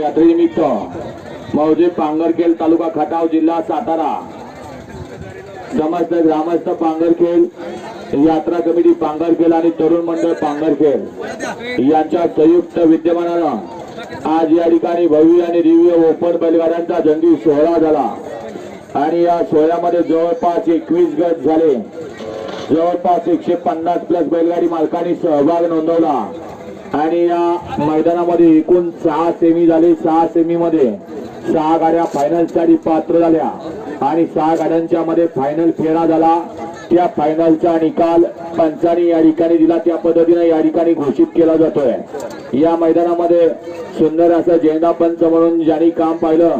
यात्रेनिमित्त मौजे पांगरखेल तालुका खटाव जिल्हा सातारा. समस्त ग्रामस्थ पांगरखेल यात्रा कमिटी पांगरखेल आणि तरुण मंडळ पांगरखेल यांच्या संयुक्त विद्यमानानं आज या ठिकाणी भव्य आणि दिव्य ओपन बैलगाड्यांचा जंगी सोहळा झाला. आणि या सोहळ्यामध्ये जवळपास एकवीस गट झाले. जवळपास एकशे पन्नास प्लस बैलगाडी मालकांनी सहभाग नोंदवला. आणि या मैदानामध्ये एकूण सहा सेमी झाले. सहा सेमी मध्ये सहा गाड्या फायनलसाठी पात्र झाल्या. आणि सहा गाड्यांच्या मध्ये फायनल फेरा झाला. त्या फायनलचा निकाल पंचाने या ठिकाणी दिला. त्या पद्धतीने या ठिकाणी घोषित केला जातोय. या मैदानामध्ये सुंदर असं झेंडा पंच म्हणून ज्यांनी काम पाहिलं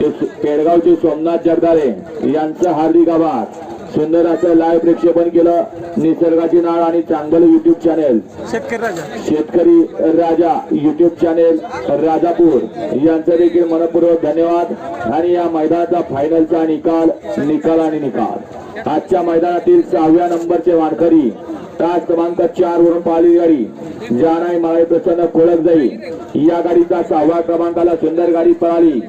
ते सु- पेडगावचे सोमनाथ जगदारे यांचं हार्दिक आभार. सुंदर असं लाईव्ह प्रक्षेपण केलं. निसर्गाची नाळ आणि चांगलं युट्यूब चॅनेल शेतकरी राजा. शेतकरी राजा युट्यूब चॅनेल राजापूर. यांचं देखील मनपूर्वक धन्यवाद. आणि या मैदानाचा फायनलचा निकाल निकाल आणि निकाल. आजच्या मैदानातील सहाव्या नंबरचे वानकरी तास क्रमांक चार वरून पाहिली गाडी. जानाई माळे प्रसन्न कोळक जाई. या गाडीचा सहावा क्रमांकाला सुंदर गाडी पळाली.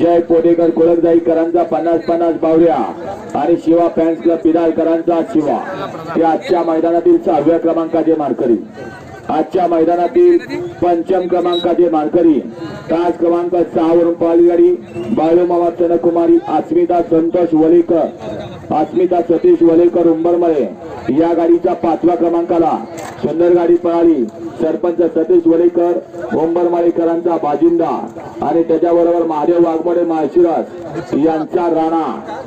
जय पोटेकर कोळक जाईकरांचा पन्नास पन्नास बावड्या. आणि शिवा फॅन्स क्लब पिदाळकरांचा शिवा. ते आजच्या मैदानातील सहाव्या क्रमांकाचे मानकरी. आजच्या मैदानातील पंचम क्रमांकाचे मानकरी. तास क्रमांक सहा वरून पळाली गाडी. बाळूमामा चनकुमारी अस्मिता संतोष वलेकर अस्मिता सतीश वलेकर उंबरमळे. या गाडीच्या पाचव्या क्रमांकाला सुंदर गाडी पळाली. सरपंच सतीश वलेकर उंबरमाळेकरांचा बाजिंदा आणि त्याच्याबरोबर महादेव वाघमोडे माळशिरस यांचा राणा.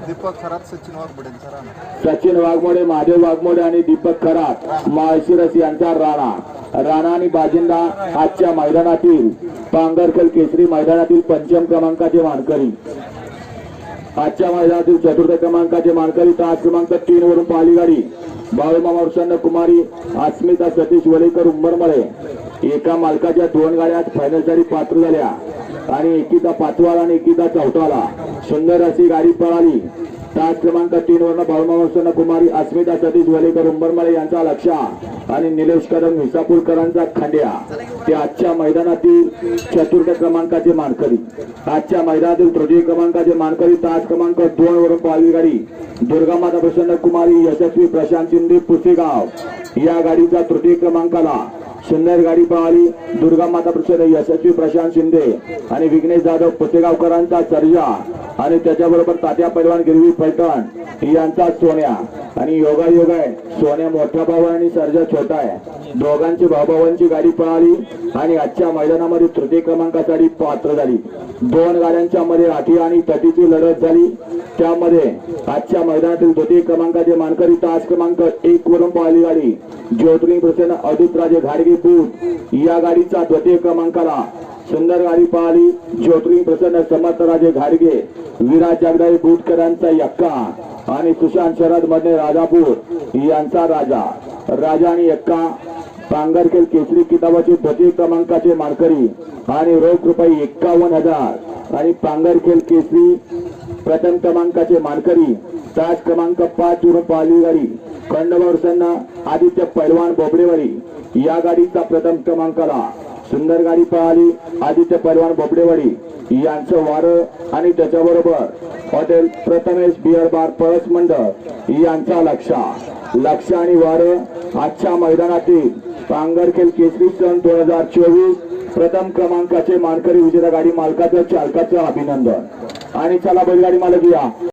दीपक खरात सचिन राणा. सचिन वाघमोडे महादेव वाघमोडे आणि दीपक खरात माळशिरस यांचा राणा. राणा आणि बाजिंदा आजच्या मैदानातील पांगरकर केसरी मैदानातील पंचम क्रमांकाचे मानकरी. आजच्या मैदानातील चतुर्थ क्रमांकाचे मानकरी तास क्रमांक तीन वरून पाहिली गाडी. बाळूमामा प्रसन्न कुमारी अस्मिता सतीश वलेकर उंबरमळे एका मालकाच्या दोन गाड्या फायनलसाठी पात्र झाल्या. आणि एकीचा पाचवाला आणि एकीचा चौथाला. सुंदर अशी गाडी पळाली. तास क्रमांक तीन वर्ण बाळूमामा कुमारी अस्मिता सतीश वलेकर उंबरमळे यांचा लक्षा. आणि निलेश कदम विसापूरकरांचा खांड्या. ते आजच्या मैदानातील चतुर्थ क्रमांकाचे मानकरी. आजच्या मैदानातील तृतीय क्रमांकाचे मानकरी तास क्रमांक दोन वरून पालवी गाडी. दुर्गामाता प्रसन्न कुमारी यशस्वी प्रशांत शिंदे पुसेगाव. या गाडीचा तृतीय क्रमांकाला सुंदर गाडी पळाली दुर्गा माता प्रसाद यशस्वी प्रशांत शिंदे आणि विघ्नेश जाधव पुसेगावकरांचा सर्जा आणि त्याच्याबरोबर तात्या पैलवान गिरवी पैठण यांचा सोन्या. आणि योगा आहे. सोन्या मोठा भाऊ आणि सर्जा छोटा आहे. दोघांची भाऊभावांची गाडी पळाली आणि आजच्या मैदानामध्ये तृतीय क्रमांकासाठी पात्र झाली. दोन गाड्यांच्या मध्ये राठी आणि तटीची लढत झाली. त्यामध्ये आजच्या मैदानातील द्वितीय क्रमांकाचे मानकरी तास क्रमांक एक वरून पाहिली गाडी ज्योतिर्लिंग प्रसन्न अदितराजे घाडगे बूट. या गाडीचा द्वितीय क्रमांकाला सुंदर गाडी पाहिली. ज्योतिर्लिंग प्रसन्न समर्थराजे घाडगे विराज जगदाई बूटकरांचा यक्का आणि सुशांत शरदमध्ये राजापूर यांचा राजा. राजा आणि यक्का पांगरखेल केसरी किताबाचे द्वितीय क्रमांकाचे मानकरी आणि रोख रुपये एक्कावन्न हजार आणि पांगरखेल केसरी प्रथम क्रमांकाचे मानकरी तास क्रमांक पाच वरून पाहिली गाडी खंडवर्षांना आदित्य पैलवान बोबडेवाडी. या गाडीचा प्रथम क्रमांकाला सुंदर गाडी पळाली आदित्य पैलवान बोबडेवाडी. यांचं वारं आणि त्याच्याबरोबर हॉटेल प्रथमेश बिअर बार पळस मंडळ यांचा लक्षा. लक्ष आणि वारं आजच्या मैदानातील पांगरखेल केसरी सन दोन हजार चोवीस प्रथम क्रमांकाचे मानकरी विजेता गाडी मालकाचं चालकाचं अभिनंदन. आणि चला बैलगाडी मालक या.